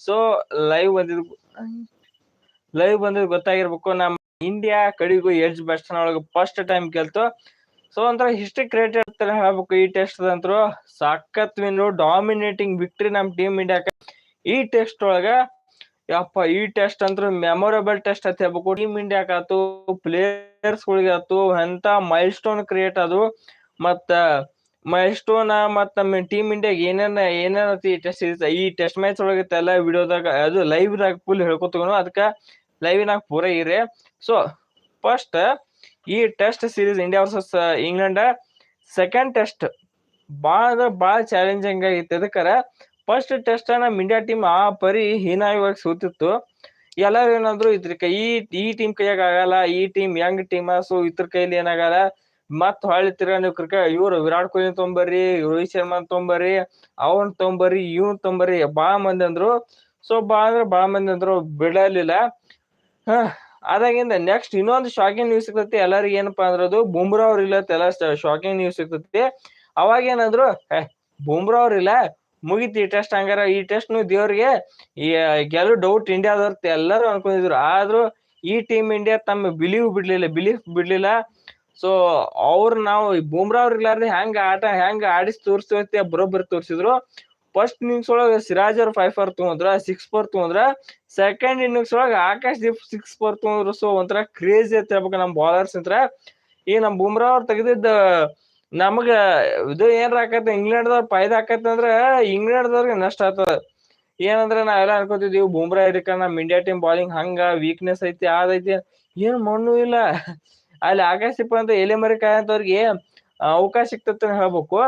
So live ಬಂದಿದ್ live ಬಂದಿದ್ ಗೊತ್ತಾಗಿರ್ಬೇಕು. ನಮ್ಮ ಇಂಡಿಯಾ ಕಡೆಗೂ ಎಡ್ಜ್ ಬೆಸ್ಟ್ ಒಳಗೆ ಫಸ್ಟ್ ಟೈಮ್ ಗೆಲ್ತು ಸೊ ಒಂಥರ ಹಿಸ್ಟ್ರಿ ಕ್ರಿಯೇಟ್ ಅಂತ ಹೇಳ್ಬೇಕು. ಈ ಟೆಸ್ಟ್ ಅಂತರು ಸಖತ್ ವಿನ್ ಡಾಮಿನೇಟಿಂಗ್ ವಿಕ್ಟ್ರಿ ನಮ್ ಟೀಮ್ ಇಂಡಿಯಾಕ ಈ ಟೆಸ್ಟ್ ಒಳಗ, ಯಪ್ಪ, ಈ ಟೆಸ್ಟ್ ಅಂತೂ ಮೆಮೊರೇಬಲ್ ಟೆಸ್ಟ್ ಅಂತ ಹೇಳ್ಬೇಕು. ಟೀಮ್ ಇಂಡಿಯಾಕ್ ಆತು ಪ್ಲೇಯರ್ಸ್ ಗಳಿಗೆ ಆತು ಎಂತ ಮೈಲ್ ಸ್ಟೋನ್ ಕ್ರಿಯೇಟ್ ಅದು ಮತ್ತ ಮೈಲ್ ಸ್ಟೋನ್ ಮತ್ತ ನಮ್ಮ ಟೀಮ್ ಇಂಡಿಯಾಗ ಏನೇನ ಏನೇನ ಟೆಸ್ಟ್ ಈ ಟೆಸ್ಟ್ ಮ್ಯಾಚ್ ಒಳಗೆ ಎಲ್ಲ ವಿಡಿಯೋದಾಗ ಅದು ಲೈವ್ ದಾಗ ಫುಲ್ ಹೇಳ್ಕೊತಗೋನು ಅದಕ್ಕ ಲೈವ್ ನಾಗ ಪೂರ ಇರಿ. ಸೊ ಫಸ್ಟ್ ಈ test series India versus England second test ಭಾಳ ಅಂದ್ರೆ ಭಾಳ ಚಾಲೆಂಜಿಂಗ್ ಆಗಿತ್ತು ಅದಕ್ಕೆ ಫಸ್ಟ್ ಟೆಸ್ಟ್ ನಮ್ಮ ಇಂಡಿಯಾ ಟೀಮ್ ಆ ಪರಿ ಹೀನಾಯವಾಗಿ ಸೋತಿತ್ತು. ಎಲ್ಲರೂ ಏನಾದ್ರು ಇದ್ರ ಕೈ ಈ ಈ ಟೀಮ್ ಕೈಯಾಗ ಆಗಲ್ಲ, ಈ ಟೀಮ್ ಯಂಗ್ ಟೀಮ್ ಸೊ ಇದ್ರ ಕೈಲಿ ಏನಾಗಲ್ಲ. ಮತ್ ಹೊಳ್ಳಿ ತಿರ್ಗಾ ನೀವು ಕ್ರಿಕೆಟ್ ಇವ್ರು ವಿರಾಟ್ ಕೊಹ್ಲಿ ತೊಂಬರ್ರಿ, ರೋಹಿತ್ ಶರ್ಮಾ ತೊಂಬರ್ರಿ, ಅವನ್ ತೊಂಬರ್ರಿ, ಇವ್ನ್ ತೊಂಬರ್ರಿ, ಬಾಳ ಮಂದಿ ಅಂದ್ರು. ಸೊ ಬಾ ಅಂದ್ರ ಬಾಳ ಮಂದಿ ಅಂದ್ರು, ಬಿಡಲಿಲ್ಲ. ಹ, ಅದಾಗಿಂದ ನೆಕ್ಸ್ಟ್ ಇನ್ನೊಂದು ಶಾಕಿಂಗ್ ನ್ಯೂಸ್ ಸಿಗ್ತೈತಿ, ಎಲ್ಲರಿಗೂ ಏನಪ್ಪಾ ಅಂದ್ರ ಅದು ಬುಮ್ರಾ ಅವ್ರ ಇಲ್ಲ ಎಲ್ಲ ಶಾಕಿಂಗ್ ನ್ಯೂಸ್ ಸಿಗ್ತೈತಿ. ಅವಾಗ ಏನಂದ್ರು ಬುಮ್ರಾ ಅವ್ರ ಇಲ್ಲ, ಮುಗಿತಿ ಈ ಟೆಸ್ಟ್ ಹಂಗಾರ, ಈ ಟೆಸ್ಟ್ ನು ದೇವ್ರಿಗೆ, ಈ ಡೌಟ್ ಇಂಡಿಯಾದವ್ರ ಎಲ್ಲರೂ ಅನ್ಕೊಂಡಿದ್ರು. ಆದ್ರೂ ಈ ಟೀಮ್ ಇಂಡಿಯಾ ತಮ್ಮ ಬಿಲೀವ್ ಬಿಡ್ಲಿಲ್ಲ ಬಿಲೀಫ್ ಬಿಡ್ಲಿಲ್ಲ. ಸೊ ಅವ್ರ ನಾವು ಬೂಮ್ರಾ ಅವ್ರ ಇರ್ಲಾರ್ದೆ ಹೆಂಗ್ ಆಟ ಹೆಂಗ ಆಡಿಸಿ ತೋರಿಸ್ತೀವತ್ತೆ ಬರೋಬ್ಬರಿ ತೋರಿಸಿದ್ರು. ಫಸ್ಟ್ ಇನ್ನಿಂಗ್ಸ್ ಒಳಗ ಸಿರಾಜ್ ಅವ್ರ ಫೈವ್ ಫೋರ್ ತಗೊಂಡ್ರ ಸಿಕ್ಸ್ ಫೋರ್ ತಗೊಂಡ್ರ ಸೆಕೆಂಡ್ ಇನ್ನಿಂಗ್ಸ್ ಒಳಗ ಆಕಾಶ್ ದೀಪ್ ಸಿಕ್ಸ್ ಫೋರ್ ತಗೊಂಡ್ರು ಸೊ ಒಂಥರ ಕ್ರೇಜಿ ಅಂತ ಹೇಳ್ಬೇಕು ನಮ್ ಬಾಲರ್ಸ್ ಅಂತ ಈ ನಮ್ ಬೂಮ್ರಾ ಅವ್ರ ತೆಗೆದಿದ್ದ ನಮಗ ಇದು ಏನ್ರ ಆಕತ್ತ ಇಂಗ್ಲೆಂಡ್ ದವ್ರ ಫಾಯ್ದಾ ಆಕತ್ತ ಅಂದ್ರ ಇಂಗ್ಲೆಂಡ್ ದವ್ರಿಗೆ ನಷ್ಟ ಆತದ. ಏನಂದ್ರ ನಾವೆಲ್ಲ ಅನ್ಕೋತಿದೀವಿ ಬೂಮ್ರಾ ಇದಕ್ಕ ನಮ್ ಇಂಡಿಯಾ ಟೀಮ್ ಬಾಲಿಂಗ್ ಹಂಗ ವೀಕ್ನೆಸ್ ಐತಿ ಅದೈತಿ ಏನ್ ಮಣ್ಣು ಇಲ್ಲ. ಅಲ್ಲಿ ಆಕಾಶ್ ಅಂತ ಎಲೆ ಮರಿ ಕಾಯಂತವ್ರಿಗೆ ಅವಕಾಶ ಸಿಕ್ತತ್ ಹೇಳ್ಬೇಕು.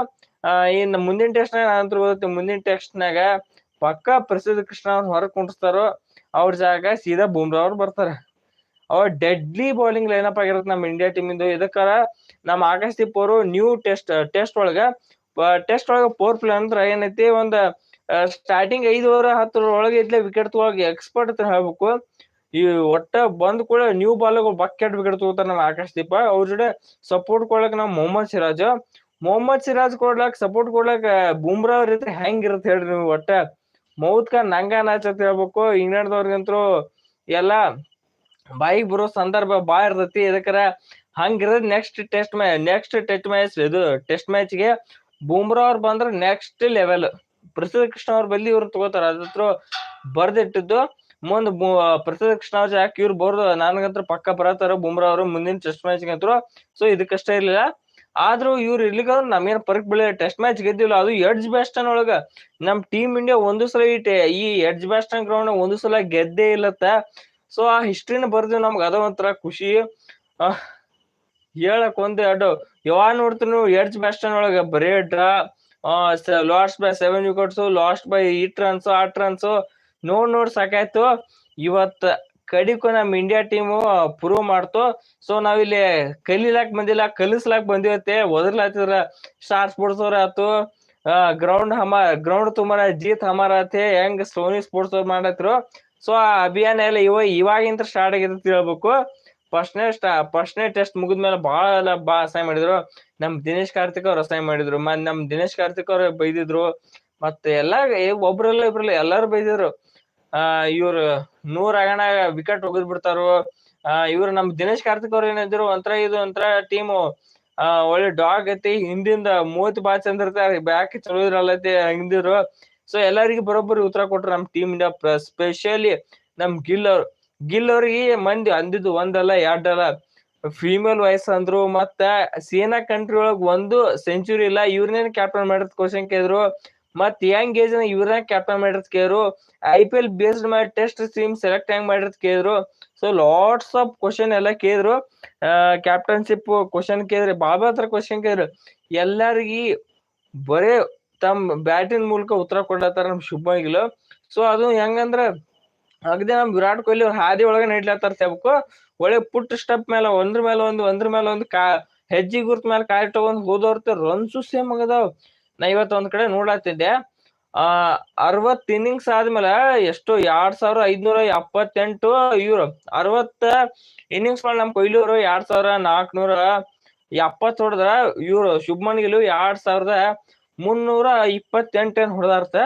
ಆ, ಇನ್ ಮುಂದಿನ ಟೆಸ್ಟ್ ನಾಗ ನಂತರ ಓದತ್ತೆ ಮುಂದಿನ ಟೆಸ್ಟ್ ನಾಗ ಪಕ್ಕಾ ಪ್ರಸಿದ್ಧ ಕೃಷ್ಣ ಅವ್ರ ಹೊರಗ್ ಕುಂಡಿಸ್ತಾರೋ, ಅವ್ರ ಜಾಗ ಸೀದಾ ಬುಮ್ರಾ ಅವ್ರು ಬರ್ತಾರ. ಅವ ಡೆಡ್ಲಿ ಬೌಲಿಂಗ್ ಲೈನಪ್ ಆಗಿರತ್ತೆ ನಮ್ಮ ಇಂಡಿಯಾ ಟೀಮ್ ಇಂದು. ಇದಕ್ಕಾರ ನಮ್ಮ ಆಕಾಶ್ ದೀಪ್ ಅವರು ನ್ಯೂ ಟೆಸ್ಟ್ ಟೆಸ್ಟ್ ಒಳಗ ಟೆಸ್ಟ್ ಒಳಗ ಪೋರ್ ಪ್ಲೇ ಅಂದ್ರ ಏನೈತಿ, ಒಂದ್ ಸ್ಟಾರ್ಟಿಂಗ್ ಐದು ಓವರ್ ಹತ್ತರ ಒಳಗೆ ಇದ್ಲೆ ವಿಕೆಟ್ ತಗೊಳಗೆ ಎಕ್ಸ್ಪರ್ಟ್ ಅಂತ ಹೇಳ್ಬೇಕು. ಈ ಒಟ್ಟ ಬಂದ್ ಕೂಡ ನ್ಯೂ ಬಾಲ್ಗಳು ಬಕ್ಕೆಟ್ ವಿಕೆಟ್ ತಗೋತಾರ ನಮ್ಮ ಆಕಾಶ್ ದೀಪ. ಅವ್ರ ಜೊತೆ ಸಪೋರ್ಟ್ ಕೊಡ್ಲಕ್ ನಾವು ಮೊಹಮ್ಮದ್ ಸಿರಾಜ್. ಮೊಹಮ್ಮದ್ ಸಿರಾಜ್ ಕೊಡ್ಲಕ್ ಸಪೋರ್ಟ್ ಕೊಡ್ಲಕ್ ಬುಮ್ರಾ ಅವ್ರ ಇದ್ರೆ ಹೆಂಗಿರುತ್ತೆ ಹೇಳ್ರಿ ನೀವು ಒಟ್ಟ. ಮೌತ್ಕ ನಂಗಾ ನಂಗ ನಾಚ್ ಅಂತ ಹೇಳ್ಬೇಕು. ಇಂಗ್ಲೆಂಡ್ ದವ್ರಿಗಂತೂ ಎಲ್ಲಾ ಬಾಯಿಗೆ ಬರೋ ಸಂದರ್ಭ ಬಾ ಇರ್ತೈತಿ. ಇದಕ್ಕರ ಹಂಗಿರೋದ್ next test match next test match ಇದು ಟೆಸ್ಟ್ ಮ್ಯಾಚ್ಗೆ ಬುಮ್ರಾ ಅವ್ರು ಬಂದ್ರೆ ನೆಕ್ಸ್ಟ್ ಲೆವೆಲ್ ಪ್ರಸಿದ್ಧ ಕೃಷ್ಣ ಅವ್ರ ಬಲ್ಲಿ ಇವ್ರು ತಗೋತಾರ. ಅದ್ರ ಬರ್ದಿಟ್ಟಿದ್ದು ಮುಂದ್ ಪ್ರಸಿದ್ಧ ಕೃಷ್ಣ ಅವ್ರ ಯಾಕೆ ಇವ್ರು ಬರ್ದು? ನನಗಂತ್ರ ಪಕ್ಕ ಬರತಾರ ಬುಮ್ರಾ ಅವರು ಮುಂದಿನ ಟೆಸ್ಟ್ ಮ್ಯಾಚ್ ಅಂತರು ಸೊ ಇದಕ್ಕಷ್ಟೇ ಇರ್ಲಿಲ್ಲ. ಆದ್ರೂ ಇವ್ರು ಇರ್ಲಿಕ್ಕ ನಮ್ಗೇನ್ ಪರ್ಕ್ ಬೆಳೆ ಟೆಸ್ಟ್ ಮ್ಯಾಚ್ ಗೆದ್ದಿಲ್ಲ. ಅದು ಎಡ್ಜ್ ಬ್ಯಾಸ್ಟನ್ ಒಳಗ. ನಮ್ ಟೀಮ್ ಇಂಡಿಯಾ ಒಂದು ಸಲ ಈ ಈ ಎಡ್ಜ್ ಬ್ಯಾಸ್ಟನ್ ಗ್ರೌಂಡ್ ಒಂದು ಸಲ ಗೆದ್ದೇ ಇಲ್ಲತ್ತ. ಸೊ ಆ ಹಿಸ್ಟ್ರಿನ ಬರ್ದಿವ್ ನಮ್ಗ. ಅದ ಒಂಥರ ಖುಷಿ. ಹೇಳಕ್ ಒಂದ್ ಎರಡು ಯಾವಾಗ ನೋಡ್ತೀನಿ ಎಡ್ಜ್ ಬ್ಯಾಸ್ಟನ್ ಒಳಗ? ಬರೇ draw. Lost by seven wickets lost by eight runs eight runs ನೋಡ್ ನೋಡ್ ಸಾಕಾಯ್ತು. ಇವತ್ ಕಡಿಕು ನಮ್ ಇಂಡಿಯಾ ಟೀಮು ಪ್ರೂವ್ ಮಾಡ್ತು. ಸೊ ನಾವಿಲ್ಲಿ ಕಲಿಲಾಕ್ ಬಂದಿಲ್ಲ, ಕಲಿಸ್ಲಾಕ್ ಬಂದಿವತ್ತೆ. ಒದರ್ಲಾತಿದ್ರ ಸ್ಟಾರ್ ಸ್ಪೋರ್ಟ್ಸ್ ಅವ್ರ ಆತು ಗ್ರೌಂಡ್ ಹಮ ಗ್ರೌಂಡ್ ತುಂಬಾ ಜೀತ್ ಹಮಾರ ಆತೆ. ಹೆಂಗ್ ಸೋನಿ ಸ್ಪೋರ್ಟ್ಸ್ ಅವ್ರು ಮಾಡತ್ರು ಸೊ ಆ ಅಭಿಯಾನ ಎಲ್ಲ ಇವ ಇವಾಗಿಂತ ಸ್ಟಾರ್ಟ್ ಆಗಿದೆ ತಿಳ್ಬೇಕು ಫಸ್ಟ್ನೇ ಸ್ಟಾ ಫಸ್ಟ್ನೇ ಟೆಸ್ಟ್ ಮುಗಿದ್ಮೇಲೆ ಭಾಳ ಎಲ್ಲ ಬಾ ಅಸಹ್ಯ ಮಾಡಿದ್ರು. ನಮ್ ದಿನೇಶ್ ಕಾರ್ತಿಕ್ ಅವ್ರು ಅಸಹ್ಯ ಮಾಡಿದ್ರು. ಮತ್ ನಮ್ ದಿನೇಶ್ ಕಾರ್ತಿಕ್ ಅವ್ರು ಬೈದಿದ್ರು. ಮತ್ತೆ ಎಲ್ಲಾ ಒಬ್ರಲ್ಲ ಇಬ್ರಲ್ಲ ಎಲ್ಲಾರು ಬೈದಿದ್ರು. ಆ, ಇವ್ರು ನೂರ್ ಆಗಣ ವಿಕೆಟ್ ಒಗದ್ ಬಿಡ್ತಾರು. ಆ, ಇವ್ರು ನಮ್ ದಿನೇಶ್ ಕಾರ್ತಿಕ್ ಅವ್ರು ಏನಿದ್ರು ಒಂಥರ ಇದು, ಒಂಥರ ಟೀಮು ಒಳ್ಳೆ ಡಾಗ್ ಐತಿ, ಹಿಂದಿಂದ ಮೂವತ್ ಬಾಚ್ ಚಂದ ಇರ್ತಾರ ಬ್ಯಾಕ್ ಚಲೋ ಇರಲ್ಲತಿ ಹಿಂದಿರು ಸೊ ಎಲ್ಲರಿಗೂ ಬರೋಬ್ಬರಿ ಉತ್ತರ ಕೊಟ್ರು ನಮ್ ಟೀಮ್ ಇಂಡಿಯಾ ಸ್ಪೆಷಲಿ ನಮ್ ಗಿಲ್ ಅವ್ರು. ಗಿಲ್ ಅವ್ರಿಗೆ ಮಂದಿ ಅಂದಿದ್ದು ಒಂದಲ್ಲ, ಎರಡಲ್ಲ. ಫೀಮೇಲ್ ವಯಸ್ಸು ಅಂದ್ರು, ಮತ್ತ ಸೇನಾ ಕಂಟ್ರಿ ಒಳಗ್ ಒಂದು ಸೆಂಚುರಿ ಇಲ್ಲ ಇವ್ರನ್ನೇನ್ ಕ್ಯಾಪ್ಟನ್ ಮಾಡಿದ್ ಕ್ವಶನ್ ಕೇಳಿದ್ರು. ಮತ್ ಯಂಗ್ ಏಜ್ ಇವ್ರನ್ನ ಕ್ಯಾಪ್ಟನ್ ಮಾಡಿರೋದ್ ಕೇಳಿದ್ರು ಐ ಪಿ ಎಲ್ ಬೇಸ್ಡ್ ಮಾಡಿ ಟೆಸ್ಟ್ ಟೀಮ್ ಸೆಲೆಕ್ಟ್ ಹೆಂಗ್ ಮಾಡಿರೋದ್ ಕೇಳಿದ್ರು ಸೊ ಲಾಟ್ಸ್ ಆಫ್ ಕ್ವಶನ್ ಎಲ್ಲ ಕೇಳಿದ್ರು ಕ್ಯಾಪ್ಟನ್ಶಿಪ್ ಕ್ವಶನ್ ಕೇಳಿದ್ರೆ ಬಾಬಾ ಹತ್ರ ಕ್ವಶನ್ ಕೇಳಿದ್ರು ಎಲ್ಲಾರಿಗಿ ಬರೇ ತಮ್ಮ ಬ್ಯಾಟಿಂಗ್ ಮೂಲಕ ಉತ್ತರ ಕೊಡ್ಲತ್ತಾರ ನಮ್ ಶುಭ ಗಿಲ್ ಸೊ ಅದು ಹೆಂಗಂದ್ರ, ಅಗದಿ ನಮ್ ವಿರಾಟ್ ಕೊಹ್ಲಿ ಅವ್ರ ಹಾದಿ ಒಳಗ ನಡ್ಲತ್ತಾರ ಸೆಬಕು ಒಳ್ಳೆ ಪುಟ್ ಸ್ಟೆಪ್ ಮೇಲೆ ಒಂದ್ರ ಮೇಲೆ ಒಂದು, ಒಂದ್ರ ಮೇಲೆ ಒಂದು ಕಾ ಹೆಜ್ಜಿ ಗುರ್ತ ಮೇಲೆ ಕಾಯಿ ತಗೊಂಡ್ ಹೋದವ್ರ ರನ್ಸು ಸೇಮ್ ಆಗದಾವ್. ನಾ ಇವತ್ ಒಂದ್ ಕಡೆ ನೋಡ್ಲಾತಿದ್ದೆ. ಆ ಅರವತ್ ಇನ್ನಿಂಗ್ಸ್ ಆದ್ಮೇಲೆ ಎಷ್ಟು ಎರಡ್ ಸಾವಿರ ಐದ್ನೂರ ಎಪ್ಪತ್ತೆಂಟು ಇವ್ರು. ಅರವತ್ತ ಇನ್ನಿಂಗ್ಸ್ ಮೇಲೆ ನಮ್ ಕೊಹ್ಲಿ ಅವರು ಎರಡ್ ಸಾವಿರ ನಾಲ್ಕನೂರ ಎಪ್ಪತ್ ಹೊಡೆದ್ರ ಇವ್ರು ಶುಭ್ಮನ್ ಗಿಲು ಎರಡ್ ಸಾವಿರದ ಮುನ್ನೂರ ಇಪ್ಪತ್ತೆಂಟೇನ್ ಹೊಡೆದಾರ್ತ.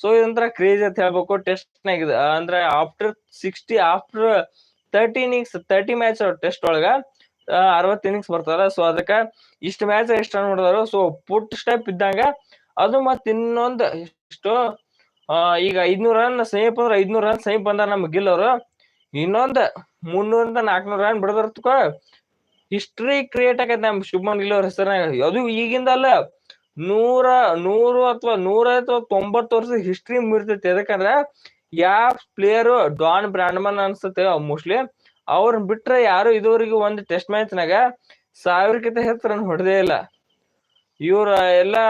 ಸೊ ಇದೊಂಥರ ಕ್ರೇಜ್ ಅಂತ ಹೇಳ್ಬೇಕು. ಟೆಸ್ಟ್ ನಾಗ ಅಂದ್ರೆ after sixty after thirty innings thirty match test ಒಳಗ. ಅರವತ್ತು ಇನ್ನಿಂಗ್ಸ್ ಬರ್ತಾರ ಸೊ ಅದಕ್ಕೆ ಇಷ್ಟು ಮ್ಯಾಚ್ ಎಷ್ಟು ರನ್ ಹೊಡೆದಾರು ಸೊ ಪುಟ್ ಸ್ಟೆಪ್ ಇದ್ದಂಗ ಅದು ಮತ್ತೆ ಇನ್ನೊಂದು ಇಷ್ಟು ಈಗ ಐದ್ನೂರ್ ರನ್ ಸಮೀಪ ಅಂದ್ರೆ ಐದ್ನೂರ್ ರನ್ ಸಮೀಪ ಬಂದಾರ ನಮ್ ಗಿಲ್ ಅವರು ಇನ್ನೊಂದ್ ಮುನ್ನೂರಿಂದ ನಾಲ್ಕನೂರ್ ರನ್ ಬಿಡದರ್ತ್ಕೋ ಹಿಸ್ಟ್ರಿ ಕ್ರಿಯೇಟ್ ಆಗೈತೆ ನಮ್ ಶುಭಮನ್ ಗಿಲ್ ಅವ್ರ ಹೆಸರಿನಾಗ ಅದು ಈಗಿಂದ ಅಲ್ಲ, ನೂರ, ನೂರು ಅಥವಾ ನೂರ ಅಥವಾ ತೊಂಬತ್ತು ವರ್ಷದ ಹಿಸ್ಟ್ರಿ ಮೀರ್ತೈತಿ. ಯಾಕಂದ್ರ, ಯಾವ ಪ್ಲೇಯರ್ ಡಾನ್ ಬ್ರಾಂಡ್ಮನ್ ಅನ್ಸುತ್ತೆ ಮೋಸ್ಟ್ಲಿ ಅವ್ರನ್ನ ಬಿಟ್ರೆ ಯಾರು ಇದುವರೆಗೂ ಒಂದು ಟೆಸ್ಟ್ ಮ್ಯಾಚ್ನಾಗ ಸಾವಿರಕ್ಕಿಂತ ಹೆಚ್ಚು ರನ್ ಹೊಡೆದೇ ಇಲ್ಲ. ಇವ್ರ ಎಲ್ಲಾ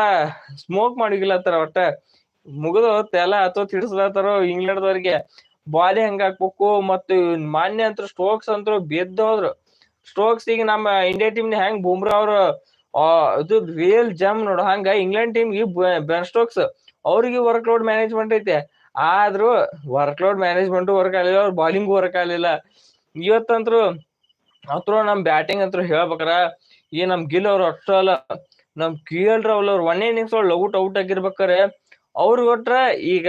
ಸ್ಮೋಕ್ ಮಾಡಿಗಿಲ್ಲತ್ತಾರ ಒಟ್ಟ. ಮುಗಿದು ತೆಲ ಅಥವಾ ಇಂಗ್ಲೆಂಡ್ ಇಂಗ್ಲೆಂಡ್ದವ್ರಿಗೆ. ಬಾಲಿ ಹೆಂಗ್ ಹಾಕ್ಬೇಕು ಮತ್ತು ಮಾನ್ಯ ಅಂತ ಸ್ಟೋಕ್ಸ್ ಅಂತೂ ಬೆದ್ದೋದ್ರು ಸ್ಟೋಕ್ಸ್ ಈಗ ನಮ್ಮ ಇಂಡಿಯಾ ಟೀಮ್ ಹೆಂಗ್ ಬುಮ್ರಾ ಅವ್ರು ಇದು ರಿಯಲ್ ಜಮ್ ನೋಡು. ಹಂಗ ಇಂಗ್ಲೆಂಡ್ ಟೀಮ್ಗೆ ಬೆನ್ ಸ್ಟೋಕ್ಸ್ ಅವ್ರಿಗೆ ವರ್ಕ್ ಲೋಡ್ ಮ್ಯಾನೇಜ್ಮೆಂಟ್ ಐತೆ. ಆದ್ರೂ ವರ್ಕ್ ಲೋಡ್ ಮ್ಯಾನೇಜ್ಮೆಂಟ್ ವರ್ಕ್ ಆಗಲಿಲ್ಲ, ಅವ್ರ ಬಾಲಿಂಗ್ ವರ್ಕ್ ಆಗಲಿಲ್ಲ. ಇವತ್ತಂತ್ರು ಅತ್ರ ನಮ್ ಬ್ಯಾಟಿಂಗ್ ಅಂತೂ ಹೇಳ್ಬೇಕಾರ, ಈ ನಮ್ ಗಿಲ್ ಅವ್ರು ಅಷ್ಟು ಅಲ್ಲ, ನಮ್ ಕೆ ಎಲ್ ರಾಹುಲ್ ಅವ್ರು ಒನ್ ಇನ್ನಿಂಗ್ಸ್ ಒಳಗೆ ಔಟ್ ಔಟ್ ಆಗಿರ್ಬೇಕಾರೆ, ಅವ್ರು ಕೊಟ್ರ ಈಗ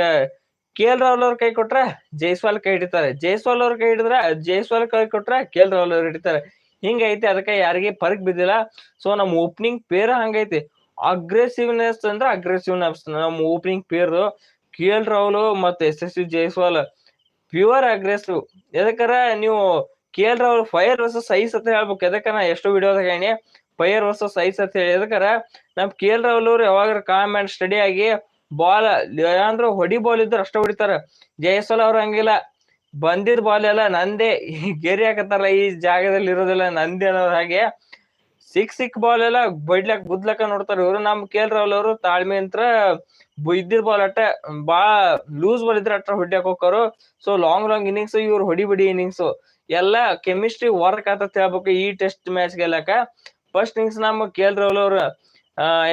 ಕೆ ಎಲ್ ರಾಹುಲ್ ಅವ್ರ ಕೈ ಕೊಟ್ರ ಜೈಸ್ವಾಲ್ ಕೈ ಹಿಡಿತಾರೆ. ಜೈಸ್ವಾಲ್ ಅವ್ರ ಕೈ ಹಿಡಿದ್ರ ಜೈಸ್ವಾಲ್ ಕೈ ಕೊಟ್ರ ಕೆ ಎಲ್ ರಾಹುಲ್ ಅವ್ರು ಹಿಡಿತಾರೆ. ಹಿಂಗೈತಿ, ಅದಕ್ಕೆ ಯಾರಿಗೆ ಫರ್ಕ್ ಬಿದ್ದಿಲ್ಲ. ಸೊ ನಮ್ ಓಪನಿಂಗ್ ಪೇರ್ ಹಂಗೈತಿ. ಅಗ್ರೆಸಿವ್ನೆಸ್ ಅಂದ್ರೆ ಅಗ್ರೆಸಿವ್ನೆಸ್ ನಮ್ opening pair K L Rahul ಮತ್ತೆ S S Jaiswal pure aggressive ಎದಕ್ಕಾರ ನೀವು K L fire versus ice ಅಂತ ಹೇಳ್ಬೇಕು. ಎದಕ್ಕ ನಾ ಎಷ್ಟು ವಿಡಿಯೋದಾಗ ಹೇಳಿ ಫೈರ್ ವರ್ಸಸ್ ಐಸ್ ಅಂತ ಹೇಳಿ. ಎದಕ್ಕಾರ ನಮ್ ಕೆ ಎಲ್ ರಾಹುಲ್ ಅವ್ರು ಯಾವಾಗ ಕಾಮ್ ಅಂಡ್ ಸ್ಟಡಿ ಆಗಿ ಬಾಲ್ ಅಂದ್ರೆ ಹೊಡಿ ಬಾಲ್ ಇದ್ರೆ ಅಷ್ಟ ಹೊಡಿತಾರ. ಜಯಸ್ವಾಲ್ ಅವ್ರು ಹಂಗಿಲ್ಲ. ಬಂದಿದ್ ಬಾಲ್ ಎಲ್ಲ ನಂದೇ. ಗೆರಿ ಹಾಕತ್ತಾರ ಈ ಜಾಗದಲ್ಲಿ ಇರೋದಿಲ್ಲ ನಂದೇ ಅನ್ನೋರ್ ಹಾಗೆ. ಸಿಕ್ ಸಿಕ್ ಬಾಲ್ ಎಲ್ಲ ಬಡ್ಲಕ್ ಬುದ್ಲಕ ನೋಡ್ತಾರ ಇವ್ರು. ನಮ್ ಕೆ ಎಲ್ ರಾಹುಲ್ ಅವರು, ತಾಳ್ಮೆ ಅಂತ್ರ ಇದ್ದಿದ್ ಬಾಲ್ ಅಟ್ಟ ಬಾ ಲೂಸ್ ಬಾಲ್ ಇದ್ರ ಅಟ್ಟ ಹೊಡ್ಯಾಕ್ ಹೋಗ್ತಾರು ಸೊ ಲಾಂಗ್ ಲಾಂಗ್ ಇನ್ನಿಂಗ್ಸ್ ಇವ್ರು ಹೊಡಿ ಬಿಡಿ ಇನ್ನಿಂಗ್ಸ್ ಎಲ್ಲ ಕೆಮಿಸ್ಟ್ರಿ ವರ್ಕ್ ಆತತ್ ಹೇಳ್ಬೇಕು ಈ ಟೆಸ್ಟ್ ಮ್ಯಾಚ್ ಗೆಲ್ಲಕ. ಫಸ್ಟ್ ಇನ್ನಿಂಗ್ಸ್ ನಮ್ ಕೆ ಎಲ್ ರಾಹುಲ್ ಅವ್ರು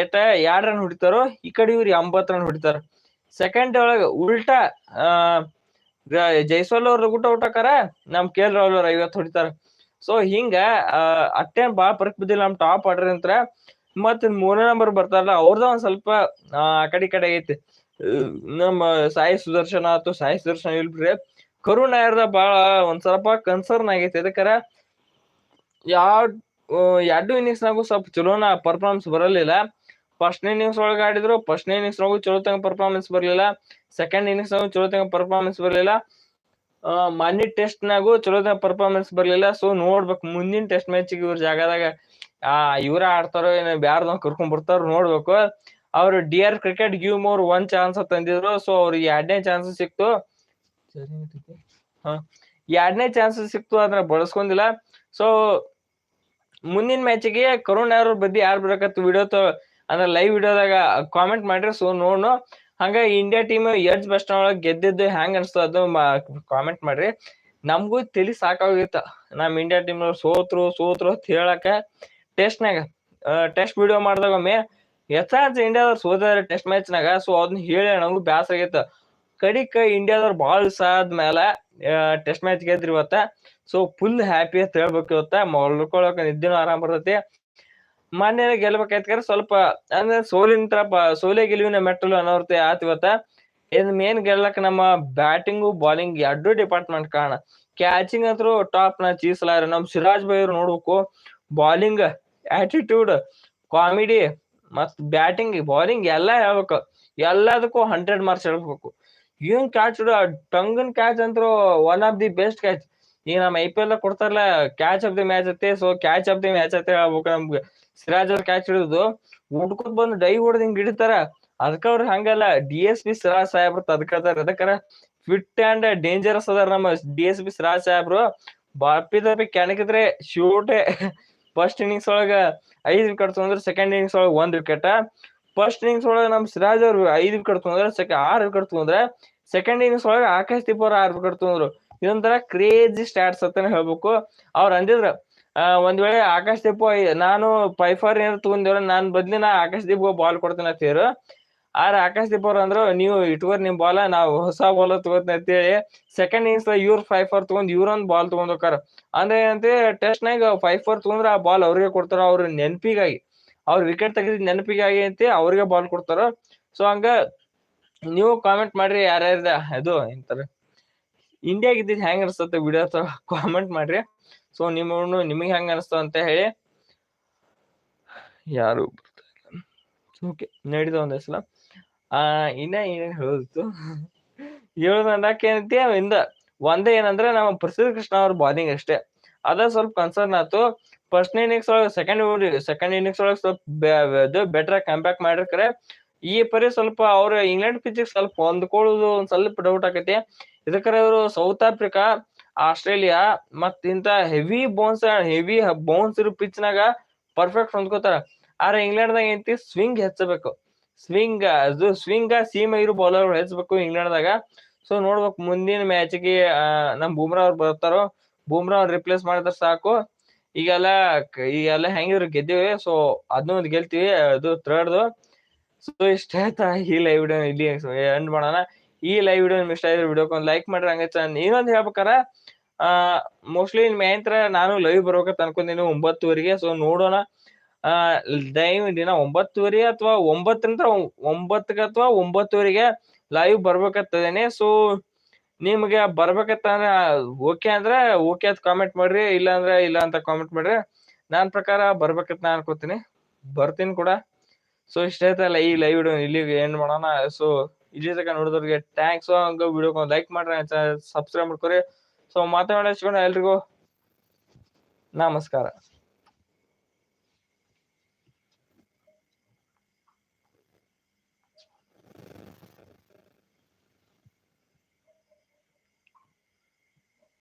ಎಟ್ಟ ಎರಡ್ ರನ್ ಹೊಡಿತಾರೋ, ಈ ಕಡೆ ಇವ್ರು ಎಂಬತ್ ರನ್ ಹೊಡಿತಾರ. ಸೆಕೆಂಡ್ ಒಳಗ ಉಲ್ಟಾ ಜೈಸ್ವಾಲ್ ಅವ್ರ ಊಟ ಊಟಕಾರ ನಮ್ ಕೆ ಎಲ್ ರಾಹುಲ್ ಅವ್ರ ಐವತ್ ಹೊಡಿತಾರ. ಸೊ ಹಿಂಗ ಅಟ್ಟೇನ್ ಬಾಳ ಪರಕ್ ಬಿದ್ದಿಲ್ಲ ನಮ್ ಟಾಪ್ ಆರ್ಡರ್ ಅಂತ ಮತ್ ಮೂರನೇ ನಂಬರ್ ಬರ್ತಾರಲ್ಲ, ಅವ್ರದ ಒಂದ್ ಸ್ವಲ್ಪ, ಆ, ಕಡೆ ಕಡೆ ಐತಿ. ನಮ್ಮ ಸಾಯಿ ಸುದರ್ಶನ ಆತು ಸಾಯಿ ಸುದರ್ಶನ ಇಲ್ಬಿಡ್ರಿ ಕರುಣ್ ನಾಯರ್ದ ಬಾಳ ಒಂದ್ ಸ್ವಲ್ಪ ಕನ್ಸರ್ನ್ ಆಗೈತಿ. ಅದಕ್ಕರ ಯಾವ ಎರಡು ಇನ್ನಿಂಗ್ಸ್ ನಾಗು ಸ್ವಲ್ಪ ಚಲೋನ ಪರ್ಫಾರ್ಮೆನ್ಸ್ ಬರಲಿಲ್ಲ. ಫಸ್ಟ್ ಇನ್ನಿಂಗ್ಸ್ ಒಳಗ ಆಡಿದ್ರು ಫಸ್ಟ್ ಇನ್ನಿಂಗ್ಸ್ ನಾಗು ಚಲೋ ತಂಗ ಪರ್ಫಾರ್ಮೆನ್ಸ್ ಬರಲಿಲ್ಲ. ಸೆಕೆಂಡ್ ಇನ್ನಿಂಗ್ಸ್ ನಾಗು ಚಲೋ ತಂಗ ಪರ್ಫಾರ್ಮೆನ್ಸ್ ಬರಲಿಲ್ಲ. ಮಾನ್ಯ ಟೆಸ್ಟ್ ನಾಗು ಚಲೋ ತಂಗ ಪರ್ಫಾರ್ಮೆನ್ಸ್ ಬರ್ಲಿಲ್ಲ. ಸೊ ನೋಡ್ಬೇಕು. ಮುಂದಿನ ಟೆಸ್ಟ್ ಮ್ಯಾಚ್ ಇವ್ರ ಜಾಗದಾಗ, ಆ, ಇವ್ರ ಆಡ್ತಾರೋ ಏನ ಬ್ಯಾರ್ದ ಕರ್ಕೊಂಡ್ ಬರ್ತಾರೋ, ನೋಡ್ಬೇಕು. ಅವ್ರು D R cricket give more one chance ತಂದಿದ್ರು. ಸೊ ಅವ್ರಿಗೆ ಎರಡನೇ ಚಾನ್ಸ್ ಸಿಕ್ತು. ಹಾ. ಎರಡನೇ ಚಾನ್ಸ್ ಸಿಕ್ತು ಅದನ್ನ ಬಳಸ್ಕೊಂಡಿಲ್ಲ. ಸೊ ಮುಂದಿನ ಮ್ಯಾಚಿಗೆ ಕರುಣ್ ಅವ್ರ ಬದ್ದಿ ಯಾರು ಬರಕತ್ತು ವಿಡಿಯೋ ಅಂದ್ರೆ ಲೈವ್ ವಿಡಿಯೋದಾಗ ಕಾಮೆಂಟ್ ಮಾಡ್ರಿ. ಸೊ ನೋಡ್ನು. ಹಂಗ ಇಂಡಿಯಾ ಟೀಮ್ ಎಡ್ಜ್ ಬೆಸ್ಟ್ ಒಳಗೆ ಗೆದ್ದಿದ್ದು ಹೆಂಗ್ ಅನ್ಸ್ತದ ಅದು ಕಾಮೆಂಟ್ ಮಾಡ್ರಿ. ನಮಗೂ ತಿಳಿ ಸಾಕಾಗಿತ್ತ. ನಮ್ ಇಂಡಿಯಾ ಟೀಮ್ ಸೋತ್ರು ಸೋತ್ರು ಅಂತ ಹೇಳಕ ಟೆಸ್ಟ್ ನಾಗ ಟೆಸ್ಟ್ ವಿಡಿಯೋ ಮಾಡಿದಾಗ ಒಮ್ಮೆ ಹೆಚ್ಚಾಚ್ ಇಂಡಿಯಾದವ್ರು ಸೋದಾರ ಟೆಸ್ಟ್ ಮ್ಯಾಚ್ ನಾಗ ಸೊ ಅದನ್ನ ಹೇಳಿ ನಮಗೂ ಬ್ಯಾಸರ ಆಗೈತ. ಕಡಿಕ ಇಂಡಿಯಾದವ್ರು ಭಾಳ ದಿವಸ ಮೇಲೆ ಟೆಸ್ಟ್ ಮ್ಯಾಚ್ ಗೆದ್ರಿ ಇವತ್ತ. ಸೊ ಫುಲ್ ಹ್ಯಾಪಿ ಅಂತ ಹೇಳ್ಬೇಕು ಇವತ್ತ. ಮಲ್ಕೊಳಕ ನಿದ್ದೆನೂ ಆರಾಮ್ ಬರ್ತೈತಿ. ಮೊನ್ನೆ ಗೆಲ್ಬೇಕಾಯ್ತು ಸ್ವಲ್ಪ ಅಂದ್ರೆ ಸೋಲಿನ ಸೋಲೆ ಗೆಲುವಿನ ಮೆಟ್ಟಲು ಅನವರ್ತಿ ಆತ್ ಇವತ್ತ. ಇದ್ ಮೇನ್ ಗೆಲ್ಲಕ್ ನಮ್ಮ ಬ್ಯಾಟಿಂಗು, ಬಾಲಿಂಗ್ ಎರಡು ಡಿಪಾರ್ಟ್ಮೆಂಟ್ ಕಾರಣ. ಕ್ಯಾಚಿಂಗ್ ಅಂತೂ ಟಾಪ್ನ ಚೀಸಲಾರ ನಮ್ ಸಿರಾಜ್ ಬೈ ಅವ್ರು ನೋಡ್ಬೇಕು. ಬಾಲಿಂಗ್, ಆಟಿಟ್ಯೂಡ್, ಕಾಮಿಡಿ ಮತ್ ಬ್ಯಾಟಿಂಗ್, ಬಾಲಿಂಗ್ ಎಲ್ಲಾ ಹೇಳ್ಬೇಕು. ಎಲ್ಲದಕ್ಕೂ ಹಂಡ್ರೆಡ್ ಮಾರ್ಕ್ಸ್ ಹೇಳ್ಬೇಕು. ಏನ್ ಕ್ಯಾಚ್ ಟಂಗನ್ ಕ್ಯಾಚ್ ಅಂತೂ one of the best catch ಈಗ ನಮ್ಮ ಐ ಪಿ ಎಲ್ ಕೊಡ್ತಾರಲ್ಲ ಕ್ಯಾಚ್ ಆಫ್ ದಿ ಮ್ಯಾಚ್ ಐತೆ so catch of the match ಅಂತ ಹೇಳ್ಬೇಕು ನಮ್ಗೆ. ಸಿರಾಜ್ ಅವ್ರ ಕ್ಯಾಚ್ ಹಿಡಿದು ಹುಡ್ಕೊತ್ ಬಂದು ಡೈ ಹೊಡೆದ್ ಹಿಂಗ್ ಹಿಡಿತಾರ. ಅದಕ್ಕ ಅವ್ರ ಹಂಗಲ್ಲ ಡಿ ಎಸ್ ಪಿ ಸಿರಾಜ್ ಸಾಹೇಬ್ರ ಅದಕ್ಕದಾರ ಅದಕ್ಕಾರ ಫಿಟ್ ಅಂಡ್ ಡೇಂಜರಸ್ ಅದಾರ ನಮ್ಮ ಡಿ ಎಸ್ ಪಿ ಸಿರಾಜ್ ಸಾಹೇಬ್ರು. ಬಾಪಿ ತಪ್ಪಿ ಕೆಣಕಿದ್ರೆ ಶೂಟೆ ಫಸ್ಟ್ ಇನ್ನಿಂಗ್ಸ್ ಒಳಗ ಐದ್ ವಿಕೆಟ್ ತೊಗೊಂಡ್ರೆ ಸೆಕೆಂಡ್ ಇನ್ನಿಂಗ್ಸ್ ಒಳಗ ಒಂದ್ ವಿಕೆಟ್ ಫಸ್ಟ್ ಇನ್ನಿಂಗ್ಸ್ ಒಳಗ ನಮ್ ಸಿರಾಜ್ ಅವ್ರು ಐದ್ ವಿಕೆಟ್ ತೊಗೊಂಡ್ರೆ ಸೆಕೆಂಡ್ ಆರ್ ವಿಕೆಟ್ ತೊಗೊಂಡ್ರೆ ಸೆಕೆಂಡ್ ಇನ್ನಿಂಗ್ಸ್ ಒಳಗ ಆಕಾಶ್ ದೀಪ್ ಅವ್ರ ಆರ್ ವಿಕೆಟ್ ತೊಗೊಂಡ್ರು ಇದೊಂಥರ ಕ್ರೇಜಿ ಸ್ಟಾರ್ಟ್ಸ್ ಅಂತಾನೆ ಹೇಳ್ಬೇಕು. ಅವ್ರು ಅಂದಿದ್ರ ಒಂದ್ ವೇಳೆ ಆಕಾಶ್ ದೀಪ್ ನಾನು ಪೈಫರ್ ಏನಾದ್ರು ತಗೊಂಡಿವ್ರ ನಾನ್ ಬದ್ಲಿ ನಾ ಆಕಾಶ್ ದೀಪ್ ಬಾಲ್ ಕೊಡ್ತೇನೆ ಅಂತ ಆರ್, ಆಕಾಶ್ ದೀಪ್ ಅವ್ರ ಅಂದ್ರು, ನೀವು ಇಟ್ಕೋರ್ ನಿಮ್ ಬಾಲ ನಾವು ಹೊಸ ಬಾಲ್ ತಗೋತೀನಿ ಅಂತೇಳಿ ಸೆಕೆಂಡ್ ಇನ್ನಿಂಗ್ಸ್ ಇವ್ರ ಫೈವ್ ಫೋರ್ ತಗೊಂಡ್ ಇವ್ರೊಂದ್ ಬಾಲ್ ತಗೊಂಡ್ ಅಂದ್ರೆ ಏನಂತೆ ಟೆಸ್ಟ್ ನಾಗ ಫೈವ್ ತಗೊಂಡ್ರ ಆ ಬಾಲ್ ಅವ್ರಿಗೆ ಕೊಡ್ತಾರ, ಅವ್ರ ನೆನಪಿಗಾಗಿ. ಅವ್ರ ವಿಕೆಟ್ ತೆಗೆದ ನೆನಪಿಗಾಗಿ ಅಂತ ಅವ್ರಿಗೆ ಬಾಲ್ ಕೊಡ್ತಾರ. ಸೊ ಹಂಗ ನೀವು ಕಾಮೆಂಟ್ ಮಾಡ್ರಿ ಯಾರ್ಯಾರ್ದ, ಅದು ಎಂತಾರೆ. ಇಂಡಿಯಾಗ ಇದ್ದಿದ್ ಹೆಂಗ್ ಅನ್ಸ್ತತೆ ವಿಡಿಯೋ ಕಾಮೆಂಟ್ ಮಾಡ್ರಿ. ಸೊ ನಿಮ್ಮ ನಿಮಗೆ ಹೆಂಗ್ ಅನಿಸ್ತು ಅಂತ ಹೇಳಿ. ಯಾರು ಓಕೆ ನಡೀತ ಒಂದ್ ಸಲ. ಆ, ಇನ್ನ ಏನೇನು ಹೇಳೋದಿತ್ತು? ಏನೈತಿ ಇಂದ ಒಂದೇ ಏನಂದ್ರೆ ನಮ್ಮ ಪ್ರಸಿದ್ಧ ಕೃಷ್ಣ ಅವ್ರ ಬಾಲಿಂಗ್ ಅಷ್ಟೇ. ಅದ ಸ್ವಲ್ಪ ಕನ್ಸರ್ನ್ ಆಯ್ತು. ಫಸ್ಟ್ ಇನ್ನಿಂಗ್ಸ್ ಒಳಗೆ ಸೆಕೆಂಡ್ ಸೆಕೆಂಡ್ ಇನ್ನಿಂಗ್ಸ್ ಒಳಗೆ ಸ್ವಲ್ಪ ಬೆಟರ್ ಬ್ಯಾಕ್ ಮಾಡಿರ್ತಾರೆ. ಈ ಪರಿ ಸ್ವಲ್ಪ ಅವ್ರ ಇಂಗ್ಲೆಂಡ್ ಪಿಚ್ಗೆ ಸ್ವಲ್ಪ ಹೊಂದ್ಕೊಳ್ಳೋದು ಒಂದ್ ಸ್ವಲ್ಪ ಡೌಟ್ ಆಕೈತಿ. ಇದಕ್ಕರೆ ಅವರು ಸೌತ್ ಆಫ್ರಿಕಾ ಆಸ್ಟ್ರೇಲಿಯಾ ಮತ್ ಇಂತ ಹೆವಿ ಬೌನ್ಸ್ ಹೆವಿ ಬೌನ್ಸ್ ಇರೋ ಪಿಚ್ ನಾಗ ಪರ್ಫೆಕ್ಟ್ ಹೊಂದ್ಕೋತಾರ. ಆದ್ರೆ ಇಂಗ್ಲೆಂಡ್ ದಾಗ ಏನೈತಿ? ಸ್ವಿಂಗ್ ಹೆಚ್ಚಬೇಕು ಸ್ವಿಂಗ್ ಅದು ಸ್ವಿಂಗ್ ಸೀಮ್ ಇರೋ ಬೌಲರ್ ಹೆಚ್ಚಬೇಕು ಇಂಗ್ಲೆಂಡ್ ದಾಗ. ಸೊ ನೋಡ್ಬೇಕು ಮುಂದಿನ ಮ್ಯಾಚ್ಗೆ ನಮ್ ಬೂಮ್ರಾ ಅವ್ರು ಬರ್ತಾರೋ? ಬೂಮ್ರಾ ಅವ್ರು ರಿಪ್ಲೇಸ್ ಮಾಡಿದ್ರೆ ಸಾಕು. ಈಗೆಲ್ಲ ಈಗೆಲ್ಲ ಹೆಂಗಿದ್ರು ಗೆದ್ದೀವಿ. ಸೊ ಅದನ್ನೊಂದು ಗೆಲ್ತೀವಿ. ಅದು ಥರ್ಡ್ದು ಸೊ ಇಷ್ಟ ಆಯ್ತಾ ಈ ಲೈವ್ ವಿಡಿಯೋ ಇಲ್ಲಿ ಎಂಡ್ ಮಾಡೋಣ. ಈ ಲೈವ್ ವಿಡಿಯೋ ನಿಮ್ಗೆ ಇಷ್ಟ ಆದ್ರೆ ವಿಡಿಯೋಕ್ಕೆ ಒಂದು ಲೈಕ್ ಮಾಡ್ರಿ, ಹಂಗೆ ಇನ್ನೊಂದು ಹೇಳ್ಬೇಕಾರ? ಮೋಸ್ಟ್ಲಿ ಮೇಂತ್ರ ನಾನು ಲೈವ್ ಬರ್ಬೇಕಂತ ಅನ್ಕೊಂತೀನಿ ಒಂಬತ್ತುವರೆಗೆ. ಸೊ ನೋಡೋಣ. ದೈವ ದಿನ ಒಂಬತ್ತುವರೆ ಅಥವಾ ಒಂಬತ್ತರಿಂದ ಒಂಬತ್ತಕ್ಕೆ ಅಥವಾ ಒಂಬತ್ತುವರೆಗೆ ಲೈವ್ ಬರ್ಬೇಕತ್ತದೇನೆ ಸೊ ನಿಮ್ಗೆ ಅಂದ್ರೆ ಓಕೆ ಅಂದ್ರೆ ಓಕೆ ಅಂತ ಕಾಮೆಂಟ್ ಮಾಡ್ರಿ ಇಲ್ಲ ಅಂದ್ರೆ ಇಲ್ಲ ಅಂತ ಕಾಮೆಂಟ್ ಮಾಡ್ರಿ. ನಾನ್ ಪ್ರಕಾರ ಬರ್ಬೇಕಂತ ನಾ ಅನ್ಕೋತೀನಿ. ಬರ್ತೀನಿ ಕೂಡ. ಸೊ ಇಷ್ಟ ಆಯ್ತಲ್ಲ ಈ ಲೈವ್ ವಿಡಿಯೋ ಇಲ್ಲಿಗೆ ಎಂಡ್ ಮಾಡೋಣ. ಸೊ ಇಲ್ಲಿ ತನಕ ನೋಡಿದವ್ರಿಗೆ ಥ್ಯಾಂಕ್ಸ್ ಹಂಗ ವಿಡಿಯೋ ಲೈಕ್ ಮಾಡ್ರಿ ಸಬ್ಸ್ಕ್ರೈಬ್ ಮಾಡ್ಕೊರಿ. ಸೊ ಮಾತಾಡೋಣ ಎಲ್ರಿಗೂ ನಮಸ್ಕಾರ.